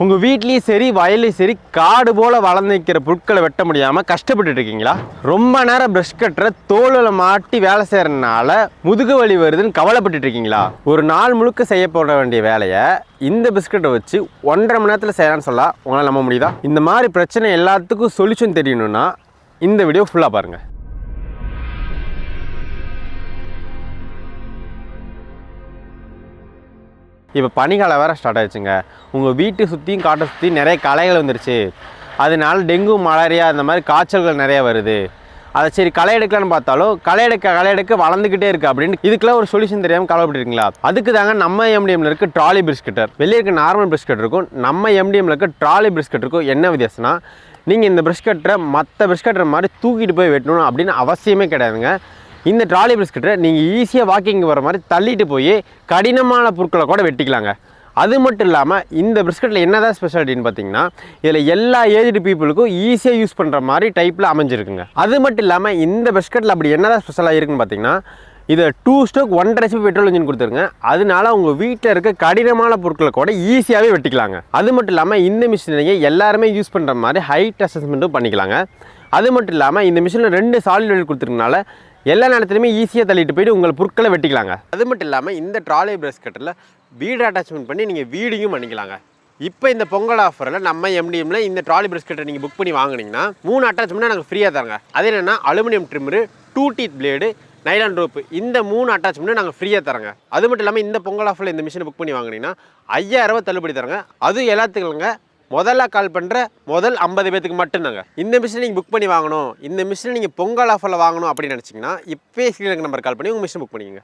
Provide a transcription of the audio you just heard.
உங்கள் வீட்லேயும் சரி வயல்லையும் சரி காடு போல் வளர்ந்து நிற்கிற புட்களை வெட்ட முடியாமல் கஷ்டப்பட்டுட்டு இருக்கீங்களா? ரொம்ப நேரம் ப்ரஷ் கட்டுற தோலில் மாட்டி வேலை செய்கிறதுனால முதுகு வலி வருதுன்னு கவலைப்பட்டுட்டு இருக்கீங்களா? ஒரு நாள் முழுக்க செய்ய போட வேண்டிய வேலையை இந்த பிஸ்கட்டை வச்சு ஒன்றரை மணி நேரத்தில் செய்யலாம்னு சொல்லலாம் உங்களால் நம்ப முடியுதா? இந்த மாதிரி பிரச்சனை எல்லாத்துக்கும் சொல்யூஷன் தெரியணும்னா இந்த வீடியோ ஃபுல்லாக பாருங்கள் இப்போ பனிக்காலம் வேறு ஸ்டார்ட் ஆயிடுச்சுங்க. உங்கள் வீட்டை சுற்றியும் காட்டை சுற்றி நிறைய களைகள் வந்துருச்சு. அதனால டெங்கு மலேரியா இந்த மாதிரி காய்ச்சல்கள் நிறைய வருது. அதை சரி களை எடுக்கலான்னு பார்த்தாலும் களை எடுக்க களை எடுக்க வளர்ந்துக்கிட்டே இருக்குது அப்படின்னு இதுக்கெல்லாம் ஒரு சொல்யூஷன் தெரியாமல் கவலைப்பட்டுருக்கீங்களா? அதுக்கு தாங்க நம்ம எம்டிஎம்ல இருக்க ட்ராலி பிஸ்கட்டர் வெளியே இருக்க நார்மல் பிஸ்கட் இருக்கும் நம்ம எம்டிஎம்ல இருக்க ட்ராலி பிஸ்கட் இருக்கும். என்ன வித்தியாசம்னா நீங்கள் இந்த பிஸ்கட்டரை மற்ற பிஸ்கட்டர் மாதிரி தூக்கிட்டு போய் வெட்டணும் அப்படின்னு அவசியமே கிடையாதுங்க. இந்த ட்ராலி பிஸ்கட்டை நீங்கள் ஈஸியாக வாக்கிங் வர மாதிரி தள்ளிட்டு போய் கடினமான பொருட்களை கூட வெட்டிக்கலாங்க. அது மட்டும் இல்லாமல் இந்த பிஸ்கட்டில் என்னதான் ஸ்பெஷாலிட்டின்னு பார்த்தீங்கன்னா இதில் எல்லா ஏஜ்டு பீப்புளுக்கும் ஈஸியாக யூஸ் பண்ணுற மாதிரி டைப்பில் அமைஞ்சிருக்குங்க. அது மட்டும் இல்லாமல் இந்த பிஸ்கட்டில் அப்படி என்னதான் ஸ்பெஷலாக இருக்குன்னு பார்த்தீங்கன்னா இதை டூ ஸ்டோக் ஒன்றரை ரெசிபி பெட்ரோல் இன்ஜின் கொடுத்துருங்க. அதனால உங்கள் வீட்டில் இருக்க கடினமான பொருட்களை கூட ஈஸியாகவே வெட்டிக்கலாங்க. அது மட்டும் இல்லாமல் இந்த மிஷின் எல்லாருமே யூஸ் பண்ணுற மாதிரி ஹைட் அசஸ்மெண்ட்டும் பண்ணிக்கலாங்க. அது மட்டும் இல்லாமல் இந்த மிஷினில் ரெண்டு சாலிட் கொடுத்துருக்கனால எல்லா நேரத்துலையுமே ஈஸியாக தள்ளிட்டு போயிட்டு உங்கள் பொருட்களை வெட்டிக்கலாங்க. அது மட்டும் இல்லாமல் இந்த ட்ராலி பிரஸ் கட்டரில் வீடு அட்டாச்மெண்ட் பண்ணி நீங்கள் வீடியும் பண்ணிக்கலாங்க. இப்போ இந்த பொங்கல் ஆஃபரில் நம்ம எம்டிஎம்ல இந்த ட்ராலி பிரிஸ்கெட்டை நீங்கள் புக் பண்ணி வாங்கினீங்கன்னா மூணு அட்டாச்மெண்ட் நாங்கள் ஃப்ரீயாக தராங்க. அது என்னென்னா aluminium trimmer two teeth blade nylon rope இந்த மூணு அட்டாச்மெண்ட் நாங்கள் ஃப்ரீயாக தரங்க. அது மட்டும் இல்லாமல் இந்த பொங்கல் ஆஃபரில் இந்த மிஷினை புக் பண்ணி வாங்கினீங்கன்னா ஐயாயிரம் தள்ளுபடி தரங்க. அது எல்லாத்துக்குங்க முதல்ல கால் பண்ணுற முதல் ஐம்பது பேத்துக்கு மட்டும்தாங்க. இந்த மிஷினை நீங்கள் புக் பண்ணி வாங்கணும். இந்த மிஷினை நீங்கள் பொங்கல் ஆஃபரில் வாங்கணும் அப்படின்னு நினச்சிங்கன்னா இப்போ ஸ்க்ரீனுக்கு நம்பர் கால் பண்ணி உங்கள் மிஷின் புக் பண்ணிக்கோங்க.